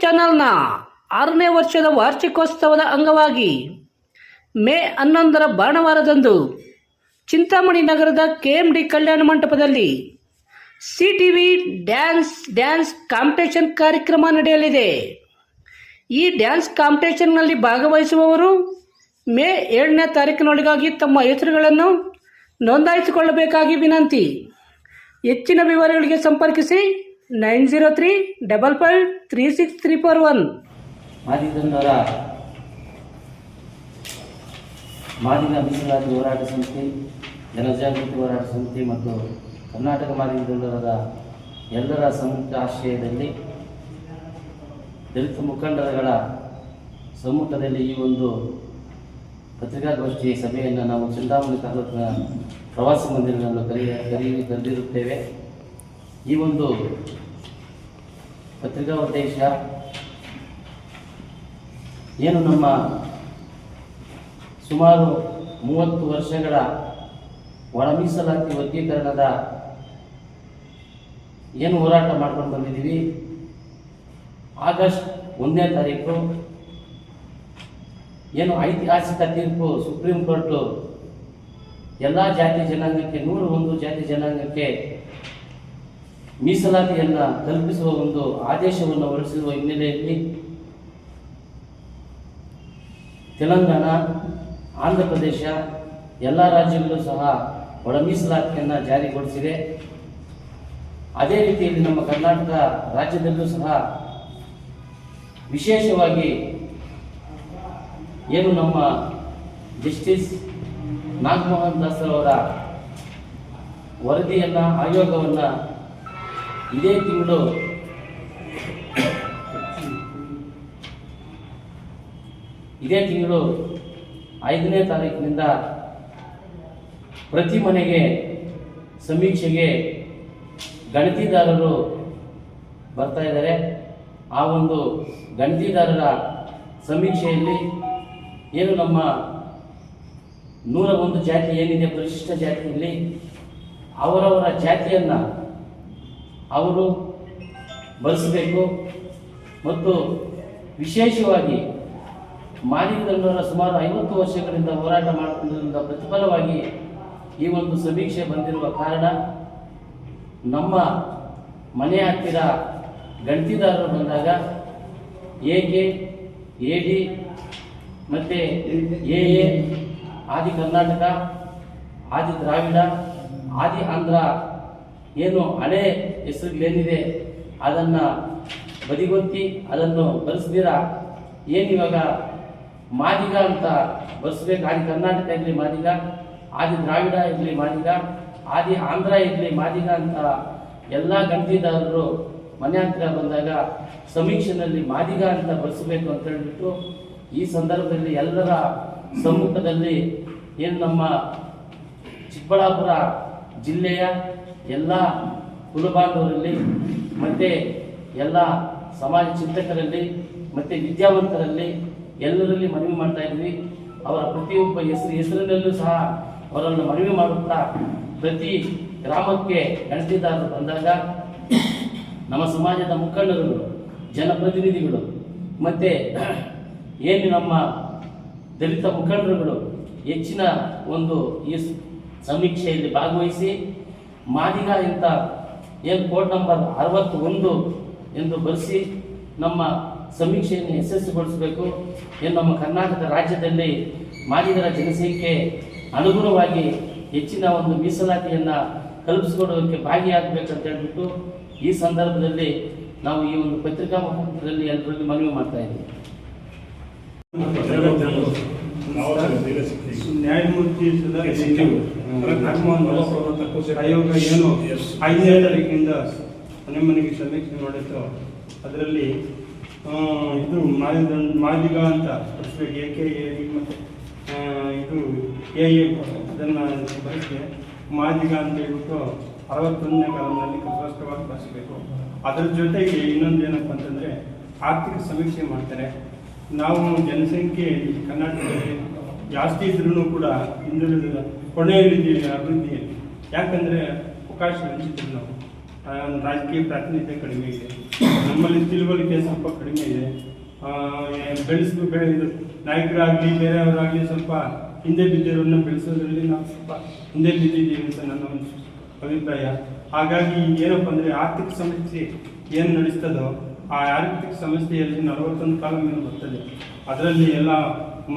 ಚಾನಲ್ನ ಆರನೇ ವರ್ಷದ ವಾರ್ಷಿಕೋತ್ಸವದ ಅಂಗವಾಗಿ ಮೇ ಹನ್ನೊಂದರ ಭಾನುವಾರದಂದು ಚಿಂತಾಮಣಿ ನಗರದ ಕೆ ಎಂ ಡಿ ಕಲ್ಯಾಣ ಮಂಟಪದಲ್ಲಿ C T V dance dance competition ಕಾರ್ಯಕ್ರಮ ನಡೆಯಲಿದೆ. ಈ ಡ್ಯಾನ್ಸ್ ಕಾಂಪಿಟೇಷನ್ನಲ್ಲಿ ಭಾಗವಹಿಸುವವರು ಮೇ ಏಳನೇ ತಾರೀಕಿನೊಳಗಾಗಿ ತಮ್ಮ ಹೆಸರುಗಳನ್ನು ನೋಂದಾಯಿಸಿಕೊಳ್ಳಬೇಕಾಗಿ ವಿನಂತಿ. ಹೆಚ್ಚಿನ ವಿವರಗಳಿಗೆ ಸಂಪರ್ಕಿಸಿ nine zero three double five three six three four one. ಮಾದಿಗಂದವರ ಮಾದಿಗ ಮೀಸಲಾತಿ ಹೋರಾಟ ಸಮಿತಿ, ಜನಜಾಗೃತಿ ಹೋರಾಟ ಸಮಿತಿ ಮತ್ತು ಕರ್ನಾಟಕ ಮಾದಿಗಂದವರ ಎಲ್ಲರ ಸಂಯುಕ್ತ ಆಶ್ರಯದಲ್ಲಿ ದಲಿತ ಮುಖಂಡರುಗಳ ಸಮ್ಮುಖದಲ್ಲಿ ಈ ಒಂದು ಪತ್ರಿಕಾಗೋಷ್ಠಿ ಸಭೆಯನ್ನು ನಾವು ಚಿಂತಾಮಣಿ ತಾಲೂಕಿನ ಪ್ರವಾಸಿ ಮಂದಿರಗಳನ್ನು ಕರೆಯ ಕರೆಯ ಈ ಒಂದು ಪತ್ರಿಕಾ ಉದ್ದೇಶ? ಏನು ನಮ್ಮ ಸುಮಾರು ಮೂವತ್ತು ವರ್ಷಗಳ ಒಳ ಮೀಸಲಾತಿ ವರ್ಗೀಕರಣದ ಏನು ಹೋರಾಟ ಮಾಡ್ಕೊಂಡು ಬಂದಿದ್ದೀವಿ? ಆಗಸ್ಟ್ ಒಂದನೇ ತಾರೀಕು ಏನು ಐತಿಹಾಸಿಕ ತೀರ್ಪು ಸುಪ್ರೀಂ ಕೋರ್ಟು ಎಲ್ಲ ಜಾತಿ ಜನಾಂಗಕ್ಕೆ ನೂರು ಒಂದು ಜಾತಿ ಜನಾಂಗಕ್ಕೆ ಮೀಸಲಾತಿಯನ್ನು ಕಲ್ಪಿಸುವ ಒಂದು ಆದೇಶವನ್ನು ಹೊರಡಿಸಿರುವ ಹಿನ್ನೆಲೆಯಲ್ಲಿ ತೆಲಂಗಾಣ, ಆಂಧ್ರ ಪ್ರದೇಶ, ಎಲ್ಲ ರಾಜ್ಯಗಳು ಸಹ ಒಳ ಮೀಸಲಾತಿಯನ್ನು ಜಾರಿಗೊಳಿಸಿದೆ ಅದೇ ರೀತಿಯಲ್ಲಿ ನಮ್ಮ ಕರ್ನಾಟಕ ರಾಜ್ಯದಲ್ಲೂ ಸಹ ವಿಶೇಷವಾಗಿ ಏನು ನಮ್ಮ ಜಸ್ಟಿಸ್ ನಾಗಮೋಹನ್ ದಾಸರವರ ವರದಿಯನ್ನು, ಆಯೋಗವನ್ನು ಇದೇ ತಿಂಗಳು. ಇದೇ ತಿಂಗಳು ಐದನೇ ತಾರೀಕಿನಿಂದ ಪ್ರತಿ ಮನೆಗೆ ಸಮೀಕ್ಷೆಗೆ ಗಣತಿದಾರರು ಬರ್ತಾ ಇದ್ದಾರೆ. ಆ ಒಂದು ಗಣತಿದಾರರ ಸಮೀಕ್ಷೆಯಲ್ಲಿ ಏನು ನಮ್ಮ ನೂರ ಒಂದು ಜಾತಿ ಏನಿದೆ, ಪರಿಶಿಷ್ಟ ಜಾತಿಯಲ್ಲಿ ಅವರವರ ಜಾತಿಯನ್ನು ಅವರು ಬಳಸಬೇಕು ಮತ್ತು ವಿಶೇಷವಾಗಿ ಮಾದಿಗರನ್ನವರ ಸುಮಾರು ಐವತ್ತು ವರ್ಷಗಳಿಂದ ಹೋರಾಟ ಮಾಡುತ್ತಿರುವುದರಿಂದ ಪ್ರತಿಫಲವಾಗಿ ಈ ಒಂದು ಸಮೀಕ್ಷೆ ಬಂದಿರುವ ಕಾರಣ ನಮ್ಮ ಮನೆ ಹತ್ತಿರ ಗಣತಿದಾರರು ಬಂದಾಗ ಎ ಕೆ, ಎ ಡಿ ಮತ್ತು ಎ ಎ, ಆದಿ ಕರ್ನಾಟಕ, ಆದಿ ದ್ರಾವಿಡ, ಆದಿ ಆಂಧ್ರ ಏನು ಹಳೆ ಹೆಸರುಗಳೇನಿದೆ, ಅದನ್ನು ಬದಿಗೊತ್ತಿ, ಅದನ್ನು ಬರೆಸ್ದಿರ ಏನಿವಾಗ ಮಾದಿಗ ಅಂತ ಬರೆಸ್ಬೇಕು? ಆದಿ ಕರ್ನಾಟಕ ಇರಲಿ ಮಾದಿಗ, ಆದಿ ದ್ರಾವಿಡ ಇರಲಿ ಮಾದಿಗ, ಆದಿ ಆಂಧ್ರ ಇರಲಿ ಮಾದಿಗ ಅಂತ ಎಲ್ಲ ಗಣತಿದಾರರು ಮನೆ ಹತ್ರ ಬಂದಾಗ ಸಮೀಕ್ಷೆನಲ್ಲಿ ಮಾದಿಗ ಅಂತ ಬರೆಸಬೇಕು ಅಂತ ಹೇಳಿಬಿಟ್ಟು ಈ ಸಂದರ್ಭದಲ್ಲಿ ಎಲ್ಲರ ಸಮ್ಮುಖದಲ್ಲಿ ಏನು ನಮ್ಮ ಚಿಕ್ಕಬಳ್ಳಾಪುರ ಜಿಲ್ಲೆಯ ಎಲ್ಲ ಕುಲಬಾಂಧವರಲ್ಲಿ, ಮತ್ತು ಎಲ್ಲ ಸಮಾಜ ಚಿಂತಕರಲ್ಲಿ, ಮತ್ತು ವಿದ್ಯಾವಂತರಲ್ಲಿ ಎಲ್ಲರಲ್ಲಿ ಮನವಿ ಮಾಡ್ತಾ ಇದ್ವಿ. ಅವರ ಪ್ರತಿಯೊಬ್ಬ ಹೆಸರು, ಹೆಸರಿನಲ್ಲೂ ಸಹ ಅವರನ್ನು ಮನವಿ ಮಾಡುತ್ತಾ ಪ್ರತಿ ಗ್ರಾಮಕ್ಕೆ ಗಣತಿದಾರರು ಬಂದಾಗ ನಮ್ಮ ಸಮಾಜದ ಮುಖಂಡರುಗಳು, ಜನಪ್ರತಿನಿಧಿಗಳು, ಮತ್ತು ಏನು ನಮ್ಮ ದಲಿತ ಮುಖಂಡರುಗಳು, ಹೆಚ್ಚಿನ ಒಂದು ಈ ಸಮೀಕ್ಷೆಯಲ್ಲಿ ಭಾಗವಹಿಸಿ ಮಾದಿಗ ಅಂತ ಏನು ಕೋಡ್ ನಂಬರ್ ಅರವತ್ತು ಒಂದು ಎಂದು ಬರೆಸಿ ನಮ್ಮ ಸಮೀಕ್ಷೆಯನ್ನು ಯಶಸ್ವಿಗೊಳಿಸಬೇಕು ಏನು ನಮ್ಮ ಕರ್ನಾಟಕ ರಾಜ್ಯದಲ್ಲಿ ಮಾದಿಗರ ಜನಸಂಖ್ಯೆ ಅನುಗುಣವಾಗಿ ಹೆಚ್ಚಿನ ಒಂದು ಮೀಸಲಾತಿಯನ್ನು ಕಲ್ಪಿಸಿಕೊಡೋದಕ್ಕೆ ಭಾಗಿಯಾಗಬೇಕಂತ ಹೇಳ್ಬಿಟ್ಟು ಈ ಸಂದರ್ಭದಲ್ಲಿ ನಾವು ಈ ಒಂದು ಪತ್ರಿಕಾ ಮುಖಾಂತರದಲ್ಲಿ ಎಲ್ಲರಲ್ಲಿ ಮನವಿ ಮಾಡ್ತಾ ಇದ್ದೀವಿ. ನ್ಯಾಯಮೂರ್ತಿ ಆಯೋಗ ಏನು ಐದನೇ ತಾರೀಕಿನಿಂದ ಮನೆ ಮನೆಗೆ ಸಮೀಕ್ಷೆ ಮಾಡಿತ್ತು ಅದರಲ್ಲಿ ಇದು ಮಾದಿಗ ಮಾದಿಗ ಅಂತ ಎ ಕೆ ಎ ಮತ್ತು ಇದು ಎ ಎ ಅದನ್ನು ಬಳಸಿ ಮಾದಿಗ ಅಂತ ಹೇಳ್ಬಿಟ್ಟು ಅರವತ್ತೊಂದನೇ ಕಾಲದಲ್ಲಿ ಸ್ಪಷ್ಟವಾಗಿ ಬಳಸಬೇಕು ಅದರ ಜೊತೆಗೆ ಇನ್ನೊಂದು ಏನಪ್ಪ ಅಂತಂದರೆ ಆರ್ಥಿಕ ಸಮೀಕ್ಷೆ ಮಾಡ್ತಾರೆ. ನಾವು ಜನಸಂಖ್ಯೆ ಕರ್ನಾಟಕದಲ್ಲಿ ಜಾಸ್ತಿ ಇದ್ರೂ ಕೂಡ ಹಿಂದುಳಿದ ಕೊನೆಯಲ್ಲಿದ್ದೀವಿ ಅಭಿವೃದ್ಧಿಯಲ್ಲಿ. ಯಾಕಂದರೆ ಅವಕಾಶ ವಂಚಿತರು ನಾವು. ರಾಜಕೀಯ ಪ್ರಾತಿನಿಧ್ಯ ಕಡಿಮೆ ಇದೆ. ನಮ್ಮಲ್ಲಿ ತಿಳುವಳಿಕೆ ಸ್ವಲ್ಪ ಕಡಿಮೆ ಇದೆ. ಆ, ಬೆಳೆದು ನಾಯಕರಾಗಲಿ ಬೇರೆಯವರಾಗಲಿ ಸ್ವಲ್ಪ ಹಿಂದೆ ಬಿದ್ದಿರೋನ್ನ ಬೆಳೆಸೋದ್ರಲ್ಲಿ ನಾವು ಸ್ವಲ್ಪ ಹಿಂದೆ ಬಿದ್ದಿದ್ದೀವಿ ಅಂತ ನನ್ನ ಒಂದು ಅಭಿಪ್ರಾಯ. ಹಾಗಾಗಿ ಏನಪ್ಪ ಅಂದರೆ ಆರ್ಥಿಕ ಸಮಸ್ಯೆ ಏನು ನಡೆಸ್ತದೋ ಆ ಆರ್ಥಿಕ ಸಮಸ್ಯೆಯಲ್ಲಿ ನಲವತ್ತೊಂದು ಕಾಲ ಮೇಲೆ ಬರ್ತದೆ. ಅದರಲ್ಲಿ ಎಲ್ಲ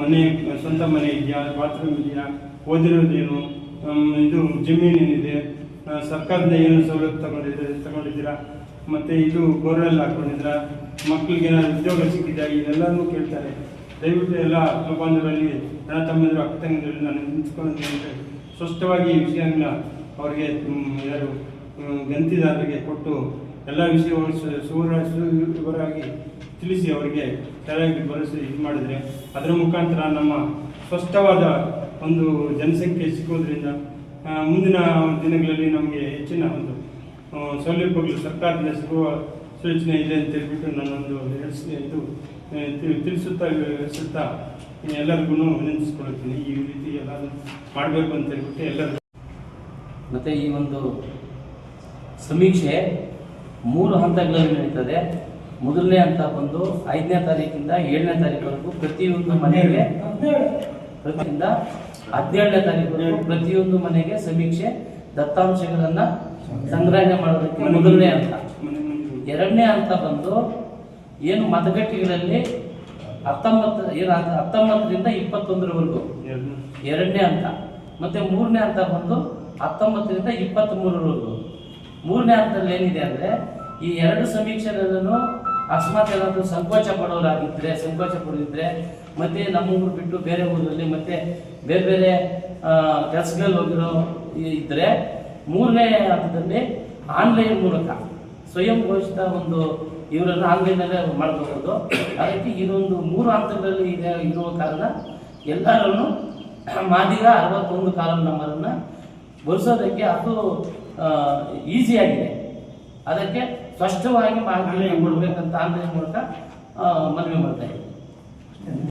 ಮನೆ, ಸ್ವಂತ ಮನೆ ಇದೆಯಾ, ಬಾತ್ರೂಮ್ ಇದೆಯಾ, ಓದಿರೋದೇನು ಇದು ಜಮೀನೇನಿದೆ ಸರ್ಕಾರದಿಂದ ಏನು ಸವಲತ್ತು ತಗೊಂಡಿದ್ದೀರಾ ತಗೊಂಡಿದ್ದೀರಾ? ಮತ್ತು ಇದು ಬೋರ್ವೆಲ್ ಹಾಕೊಂಡಿದ್ದೀರಾ ಮಕ್ಕಳಿಗೆ ಏನಾದ್ರು ಉದ್ಯೋಗ ಸಿಕ್ಕಿದೆಯಾ? ಇದೆಲ್ಲನೂ ಕೇಳ್ತಾರೆ. ದಯವಿಟ್ಟು ಎಲ್ಲ ಬಾಂಧವರಲ್ಲಿ ಅಣ್ಣ ತಮ್ಮಂದಿರು, ಅಕ್ಕ ತಂಗಿದ್ರು ನಾನು ನಿಂತ್ಕೊಂಡಿದ್ದೀನಿ ಅಂದರೆ ಸ್ಪಷ್ಟವಾಗಿ ಈ ವಿಷಯನ ಅವರಿಗೆ ಯಾರು ಗಂತಿದಾರರಿಗೆ ಕೊಟ್ಟು ಎಲ್ಲ ವಿಷಯವನ್ನು ಸು- ಸುವರ ಸುವಿವರವಾಗಿ ತಿಳಿಸಿ ಅವರಿಗೆ ಸರಿಯಾಗಿ ಭರವಸೆ ಇದು ಮಾಡಿದರೆ ಅದರ ಮುಖಾಂತರ ನಮ್ಮ ಸ್ಪಷ್ಟವಾದ ಒಂದು ಜನಸಂಖ್ಯೆ ಸಿಕ್ಕೋದ್ರಿಂದ ಮುಂದಿನ ದಿನಗಳಲ್ಲಿ ನಮಗೆ ಹೆಚ್ಚಿನ ಒಂದು ಸೌಲಭ್ಯಗಳು ಸರ್ಕಾರದಿಂದ ಸಿಗುವ ಸೂಚನೆ ಇದೆ ಅಂತ ಹೇಳ್ಬಿಟ್ಟು ನಾನೊಂದು ಇದು ತಿಳಿಸುತ್ತಾ ವಿವರಿಸುತ್ತಾ ಎಲ್ಲರಿಗೂ ವಿನಂತಿಸ್ಕೊಳ್ತೀನಿ ಈ ರೀತಿ ಎಲ್ಲ ಮಾಡಬೇಕು ಅಂತ ಹೇಳ್ಬಿಟ್ಟು ಎಲ್ಲರಿಗೂ ಮತ್ತು ಈ ಒಂದು ಸಮೀಕ್ಷೆ ಮೂರು ಹಂತಗಳಲ್ಲಿ ನಡೀತದೆ. ಮೊದಲನೇ ಹಂತ ಬಂದು ಐದನೇ ತಾರೀಕಿಂದ ಏಳನೇ ತಾರೀಕುವರೆಗೂ ಪ್ರತಿಯೊಂದು ಮನೆಗೆ ಪ್ರತಿಯಿಂದ ಹದಿನೇಳನೇ ತಾರೀಕು ಪ್ರತಿಯೊಂದು ಮನೆಗೆ ಸಮೀಕ್ಷೆ ದತ್ತಾಂಶಗಳನ್ನು ಸಂಗ್ರಹಣೆ ಮಾಡೋದಕ್ಕೆ ಮೊದಲನೇ ಹಂತ. ಎರಡನೇ ಹಂತ ಬಂದು ಏನು ಮತಗಟ್ಟೆಗಳಲ್ಲಿ ಹತ್ತೊಂಬತ್ತು, ಏನು ಹತ್ತೊಂಬತ್ತರಿಂದ ಇಪ್ಪತ್ತೊಂದರವರೆಗೂ ಎರಡು ಎರಡನೇ ಹಂತ. ಮತ್ತೆ ಮೂರನೇ ಹಂತ ಬಂದು ಹತ್ತೊಂಬತ್ತರಿಂದ ಇಪ್ಪತ್ತ್ ಮೂರರವರೆಗೂ ಮೂರನೇ ಹಂತದಲ್ಲಿ ಏನಿದೆ ಅಂದ್ರೆ, ಈ ಎರಡು ಸಮೀಕ್ಷೆಗಳನ್ನು ಅಕಸ್ಮಾತ್ ಏನಾದರೂ ಸಂಕೋಚ ಪಡೋರಾಗಿದ್ದರೆ ಸಂಕೋಚ ಪಡೋದಿದ್ರೆ, ಮತ್ತೆ ನಮ್ಮ ಊರು ಬಿಟ್ಟು ಬೇರೆ ಊರಲ್ಲಿ ಮತ್ತೆ ಬೇರೆ ಬೇರೆ ಕೆಲಸಗಳಲ್ಲಿ ಹೋಗಿರೋ ಇದ್ರೆ, ಮೂರನೇ ಹಂತದಲ್ಲಿ ಆನ್ಲೈನ್ ಮೂಲಕ ಸ್ವಯಂ ಘೋಷಿತ ಒಂದು ಇವರನ್ನು ಆನ್ಲೈನಲ್ಲೇ ಮಾಡ್ಕೋಬಹುದು ಅದಕ್ಕೆ ಇದೊಂದು ಮೂರು ಹಂತಗಳಲ್ಲಿ ಇದೆ, ಇರುವ ಕಾರಣ ಎಲ್ಲರನ್ನು ಮಾದಿಗ ಅರವತ್ತೊಂದು ಕಾಲಂ ನಂಬರನ್ನು ಬಳಸೋದಕ್ಕೆ ಅದು ಈಸಿ ಆಗಿದೆ. ಅದಕ್ಕೆ ಸ್ಪಷ್ಟವಾಗಿ ಮಾಹಿತಿ ಕೊಡಬೇಕಂತ ಆಂಧ್ರ ಮೂಲಕ ಮನವಿ ಮಾಡ್ತಾ ಇದ್ದೀನಿ.